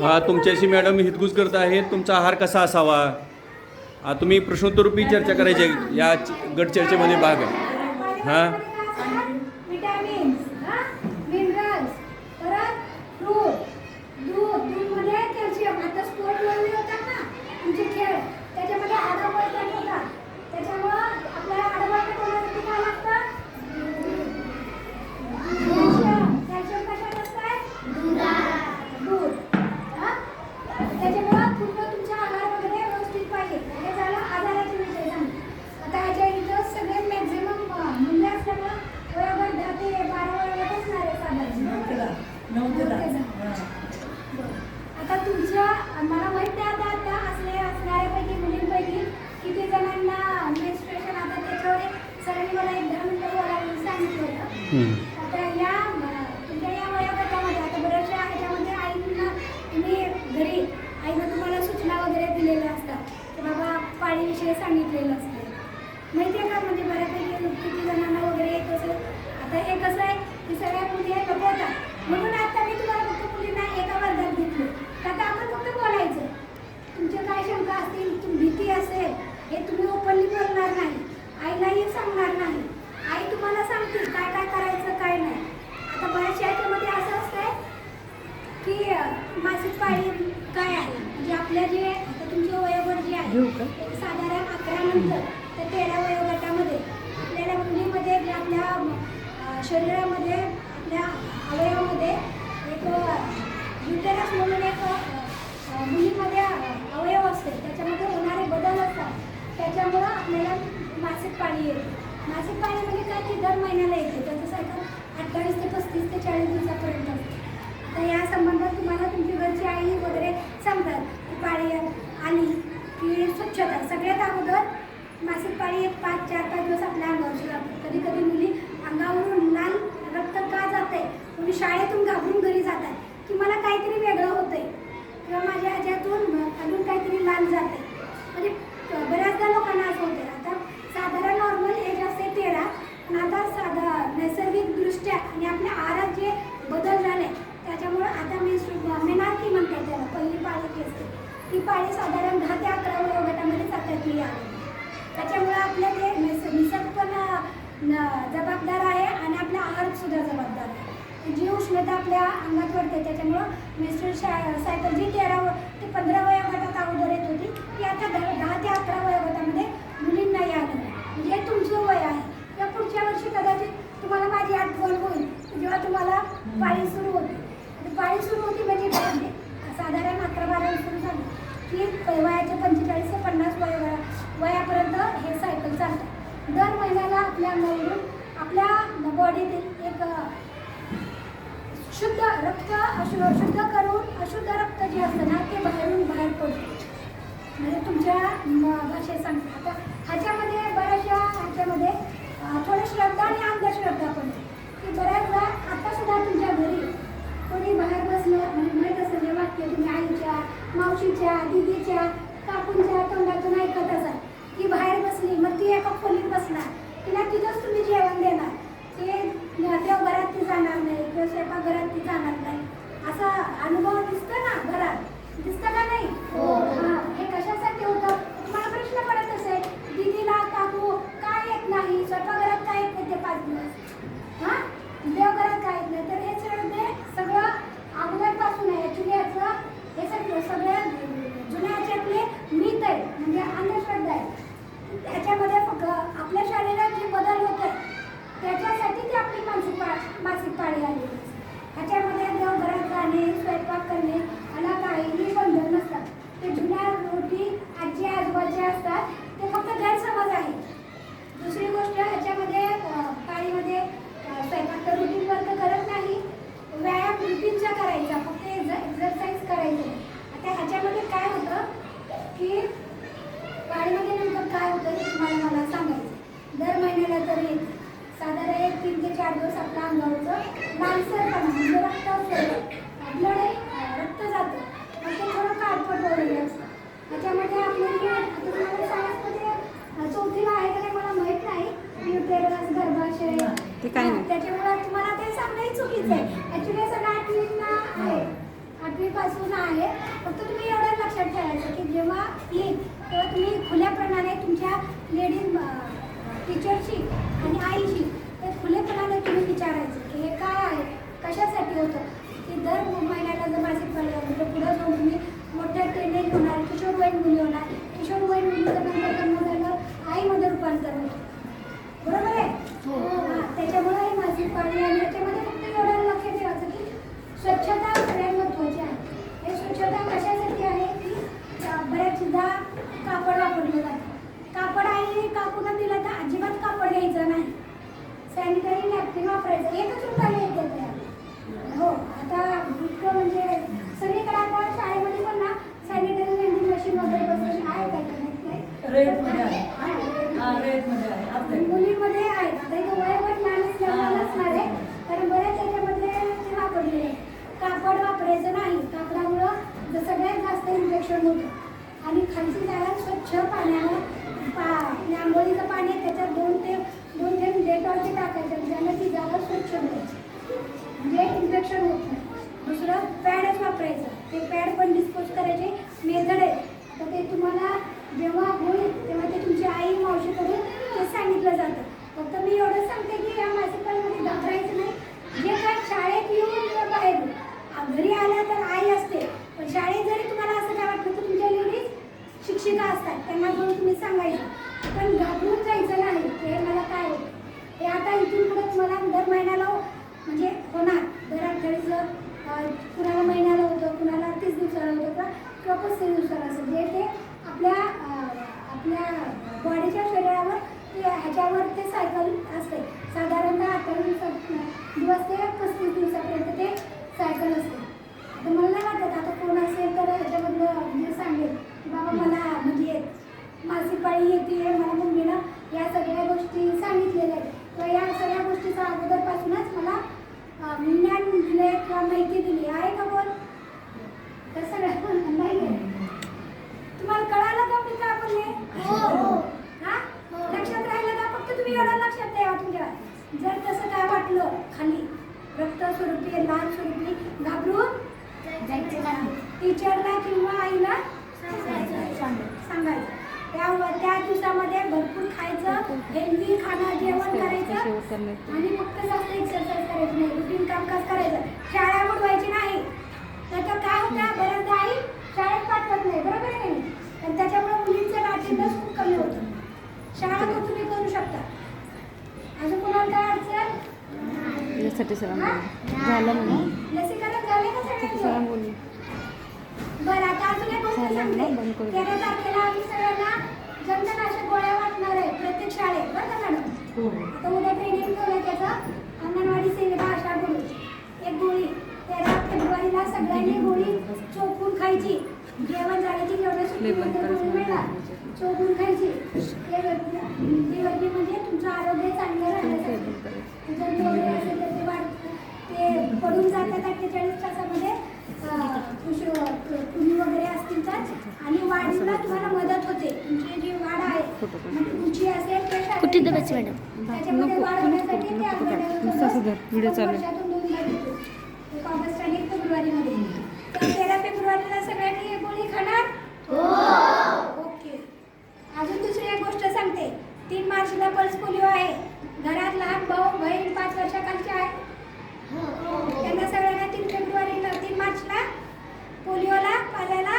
हा तुमच्याशी मॅडम हितगुज करत आहेत. तुमचा आहार कसा असावा? हा, तुम्ही प्रश्नोत्तरूपी चर्चा करायची. या गट चर्चेमध्ये भाग आहे. हा. विटॅमिन्स मिनरल्स परत फ्रूट दूध त्याच्यामध्ये आडवळतात त्याच्यामुळं आपल्याला आडवळतात होण्यासाठी काय लागतं कॅल्शियम कॅल्शियम कशात असतंय दूध हा? त्याच्यामुळं पूर्ण तुमचा आहार वगैरे व्यवस्थित पाहिजे हे झालं आजाराचे विषय सांगितले आता ह्याच्या इथं सगळे मॅक्झिमम मूल्य असल्यामुळं बरोबर दहा ते बारा वयोगट असणार आहे साधारण नऊ ते दहा. नऊ ते दहा. आता तुमच्या मला माहीत नाही आता आता असले असणाऱ्यापैकी मुलींपैकी किती जणांना मेन्स्ट्रेशन आता त्याच्यावर सरांनी मला एक दहा मिनिटं बोलायला सांगितलं होतं. आता या तुमच्या या वयोगटामध्ये आता बऱ्याचशा ह्याच्यामध्ये आईंना तुम्ही घरी आईनं तुम्हाला सूचना वगैरे दिलेल्या असतात की बाबा पाळीविषयी सांगितलेलं असतं. माहिती आहे का? म्हणजे बऱ्यापैकी किती जणांना वगैरे येत असेल आता हे कसं आहे की सगळ्या मुली हे लपवतात म्हणून आता मी तुम्हाला फक्त मुलींना एका वर्गात घेतले. का आता आपण फक्त बोलायचं. तुमच्या काय शंका असतील तुम भीती असेल हे तुम्ही ओपनली बोलणार नाही. आईलाही सांगणार नाही. आई तुम्हाला सांगतील काय काय करायचं काय नाही. आता बऱ्याचशा याच्यामध्ये असं असतंय की मासिक पाळी काय आहे? म्हणजे आपल्या जे आता तुमचे वयोगट जे आहे? एक साधारण अकरा नंतर ते तेरा वयोगटामध्ये आपल्याला मुलीमध्ये जे आपल्या शरीरामध्ये आपल्या अवयवामध्ये एक युटेरस म्हणून एक मुलीमध्ये अवयव असते. त्याच्यामध्ये होणारे बदल असतात. त्याच्यामुळं आपल्याला मासिक पाळी येते. मासिक पाणी म्हणजे काय? की दर महिन्याला येते. त्याचं सायकल अठ्ठावीस ते पस्तीस ते चाळीस दिवसापर्यंत असते तर या संबंधात तुम्हाला तुमची घरची आई वगैरे सांगतात की पाळी आली की स्वच्छता सगळ्यात अगोदर मासिक पाळी एक पाच चार पाच दिवस आपल्या अंगावरची लागते कधी कधी मुली अंगावरून लाल रक्त का जाते कोणी शाळेतून घाबरून घरी जातात की मला काहीतरी वेगळं होतंय किंवा माझ्या ह्याच्यातून अजून काहीतरी लाल जाते म्हणजे बऱ्याचदा लोकांना असं होते आता साधारण नॉर्मल एज असते तेरा पण आता साधा नैसर्गिकदृष्ट्या आणि आपल्या आहारात जे बदल झाले त्याच्यामुळं आता मी मेनार्की म्हणते त्याला पहिली पाळी जी असते ती पाळी साधारण दहा ते अकरा वयोगटामध्ये चालली आहे. त्याच्यामुळं आपलं ते निस- निसर्ग पण जबाबदार आहे आणि आपला आहारसुद्धा जबाबदार आहे. जी उष्णता आपल्या अंगात वाढते त्याच्यामुळं मेन्स्ट्रुअल सायकल जी तेरा ते पंधरा वयोगटात अगोदर येत होती. ती आता दहा दहा ते अकरा वयोगटामध्ये मुलींना यायला म्हणजे हे तुमचं वय आहे या पुढच्या वर्षी कदाचित तुम्हाला माझी आठवण होईल जेव्हा तुम्हाला पाळी सुरू होती आणि पाळी सुरू होती म्हणजे काय म्हणजे साधारण अकरा बारा सुरू झाली की प- वयाच्या पंचेचाळीस ते पन्नास वय वयापर्यंत हे सायकल चालतं दर महिन्याला आपल्या अंगावरून आपल्या बॉडीतील एक शुद्ध रक्त अशु शुद्ध करून अशुद्ध रक्त जे असतं ना ते बाहेरून बाहेर पडतं. म्हणजे तुमच्या म, भाषेत सांगते. आता ह्याच्यामध्ये बऱ्याचशा ह्याच्यामध्ये थोडं श्रद्धा आणि अंधश्रद्धा पण की बऱ्याचदा आत्तासुद्धा तुमच्या घरी कोणी बाहेर बसलं म्हणजे माहीत असेल हे वाक्य तुम्ही आईच्या मावशीच्या दिदीच्या काकूंच्या तोंडातून ऐकत असाल की बाहेर बसली मग ती एका खोली तिला तिथंच तुम्ही जेवण देणार. ते देवघरात ती जाणार नाही किंवा स्वयंपाकघरात ती जाणार नाही. असा अनुभव दिसतो ना घरात? दिसतं का नाही? हा. हे कशासाठी होतं? तुम्हाला प्रश्न पडत असेल दीदीला काकू काय येत नाही? स्वयंपाकघरात काय येत नाही ते पाच दिवस? हा देवघरात काय येत नाही तर हे सगळं ते सगळं अगोदरपासून आहे ॲक्च्युली याचं हे सगळं सगळ्या जुन्या ह्याच्यातले मीत आहे म्हणजे अंधश्रद्धा आहे ह्याच्यामध्ये फक्त आपल्या शरीरात जे बदल होत आहे त्याच्यासाठी ती आपली मानसिक पा मासिक पाळी आली ह्याच्यामध्ये देवघरात जाणे स्वयंपाक करणे याला काहीही बंधन नसतात ते जुन्या गोष्टी आजी आजोबाच्या असतात ते फक्त गैरसमज आहे दुसरी गोष्ट ह्याच्यामध्ये अं, पाळीमध्ये अं, स्वयंपाक तर रुटीन वर्क करत नाही व्यायाम रुटीनचा करायचा फक्त एक्झरसाईज करायचे आता ह्याच्यामध्ये काय होतं की पाळीमध्ये नेमकं काय होतं हे तुम्हाला मला सांगायचं दर महिन्याला तरी साधारण एक तीन ते चार दिवस आपल्या अंगावरचं लालसरपणा म्हणजे रक्त असतं ब्लड रक्त जातं मग ते थोडं काळपट वगैरे असतं त्याच्यामध्ये आपलं जे आता तुम्हाला सायन्समध्ये अं, चौथीला आहे का नाही मला माहीत नाही युटेरस गर्भाशय. ते काय नाही. त्याच्यामुळे तुम्हाला ते सांगणंही चुकीचं आहे. ॲक्च्युली सगळं आठवीला पूर्वीपासून आहे. फक्त तुम्ही एवढं लक्षात ठेवायचं की जेव्हा येईल तेव्हा तुम्ही खुल्याप्रमाणे तुमच्या लेडीज टीचरशी आणि आईशी ते खुलेपणाने तुम्ही विचारायचं की हे काय आहे? कशासाठी होतं? की दर महिन्याला जर मासिक आली तर पुढं जाऊन तुम्ही मोठ्या टेनेज होणार किशोरवयीन मुली होणार. किशोरवयीन मुलीचं नंतर लग्न झालं आईमध्ये रूपांतर होतं बरोबर आहे हां, त्याच्यामुळे हे मासिक पाळी आणि याच्यामध्ये फक्त एवढं लक्ष ठेवायचं की स्वच्छता सगळ्यात महत्त्वाची आहे हे स्वच्छता कशासाठी आहे की अं, बऱ्याचदा कापड वापरलं जातं कापड आई कापून दिलं तर अजिबात कापड घ्यायचं नाही सॅनिटरी नॅपकिन वापरायचं एकच रुपयाला एक येतं हो आता इतकं म्हणजे सगळीकडे आता शाळेमध्ये पण ना सॅनिटरी वेंडिंग मशीन वगैरे बसून आहे काय का नाही? रेडमध्ये आहे. आहे. हा, रेडमध्ये आहे. आपल्या- मुलीमध्ये आहे आता इथं वयोगट लहान असल्यामुळे नसणार आहे कारण बऱ्याच याच्यामध्ये ते वापरलेले आहे. कापड वापरायचं नाही कापडामुळं ज- सगळ्यात जास्त इन्फेक्शन होतं आणि खालची जागा स्वच्छ पाण्यानं पा आपल्या आंघोळीचं पाणी आहे, त्याच्यात दोन ते दोन थेंब डेटॉलचे टाकायचं ज्यानं ती जागा स्वच्छ मिळायची म्हणजे इन्फेक्शन होत नाही. दुसरं पॅडच वापरायचं. ते पॅड पण डिस्पोज करायचे. मेथड आहे. तर ते तुम्हाला जेव्हा होईल तेव्हा ते तुमची आई मावशीकडून ते सांगितलं जातं. फक्त मी एवढं सांगते की या मासिकपाळीमध्ये घाबरायचं नाही. जे काय शाळेत येऊन किंवा बाहेर घरी आल्या तर आई असते. पण शाळेत जरी तुम्हाला असं काय वाटलं तर तुमच्या लेडीज शिक्षिका असतात. त्यांना जाऊन तुम्ही सांगायचं. पण घाबरून जायचं नाही. की हे मला काय ते हे आता इथून पुढे तुम्हाला दर महिन्याला म्हणजे होणार दर आठवड्याचं अं, कुणाला महिन्याला होतं कुणाला तीस दिवसाला होतं का किंवा पस्तीस दिवसाला असेल जे ते आपल्या अं, आपल्या बॉडीच्या शरीरावर ते ह्याच्यावर ते सायकल असते साधारणतः अठ्ठावीस दिवसात दिवस ते पस्तीस दिवसापर्यंत ते सायकल असते आता मला नाही वाटत आता कोण असेल तर ह्याच्यामधलं म्हणजे सांगेल की बाबा मला म्हणजे मासिक पाळी येते मला मम्मीनं या सगळ्या गोष्टी सांगितलेल्या आहेत किंवा या सगळ्या गोष्टीचा अगोदरपासूनच मला अं, ज्ञान दिले किंवा माहिती दिली आहे का बोल तर सगळं नाही आहे तुम्हाला कळालं का मी काय बोलले हा लक्षात राहिलं का फक्त तुम्ही एवढं लक्षात ठेवा तुमच्या जर तसं काय वाटलं खाली रक्त स्वरूपी लहान स्वरूपी घाबरून टीचरला किंवा आईला सांगायचं. त्या त्या दिवसामध्ये भरपूर खायचं हेल्दी खाणं जेवण करायचं. आणि फक्त जास्त एक्सरसाइज करायची नाही रुटीन कामकाज करायचं. शाळा बुडवायची नाही. त्याचं काय होतं? बऱ्याचदा आई शाळेत पाठवत नाही. बरोबर आहे त्याच्यामुळे मुलींचं अटेंडन्स खूप कमी होतं शाळा तर तुम्ही करू शकता अजून कोणाला काय अडचण यासाठी सलाम हा? झालं म्हणून लसीकरण झाले का सगळ्यांचं सलाम बोलली बरं आता अजून एक गोष्ट चालेल ना, बंद सांगते करू. तेरा तारखेला आम्ही सगळ्यांना जंतनाशक गोळ्या वाटणार आहे प्रत्येक शाळेत. बरं का मॅडम? हो. आता उद्या ट्रेनिंग ठेवलं त्याचं. अंगणवाडी सेवेला आशा बोलू एक गोळी. तेरा फेब्रुवारीला सगळ्यांनी गोळी चोपून खायची. जेवण झालं सुट्टीमध्ये गोळी मिळणार. चोपून खायची. ते म्हणजे तुमचं आरोग्य चांगलं राहण्यासाठी जर जेवढे असेल तर ते वाढ ते पडून जातात अठ्ठेचाळीस तासामध्ये अं, कुश- कुणी वगैरे असतील तुम्हाला मदत होते. तुमची जी वाढ आहे म्हणजे उंची असेल ते कुठे दबायचं. मॅडम? त्याच्यामध्ये नको, वाढ होण्यासाठी ते. एक ऑगस्ट आणि एक फेब्रुवारीमध्ये तर तेरा फेब्रुवारीला सगळ्यांनी ही गोळी खाणार? ओके. अजून दुसरी एक गोष्ट सांगते. तीन मार्चला पल्स पोलिओ आहे. घरात लहान भाऊ बहीण पाच वर्षाखालचे आहे. त्यांना सगळ्यांना तीन फेब्रुवारीला तीन मार्चला पोलिओला पाजायला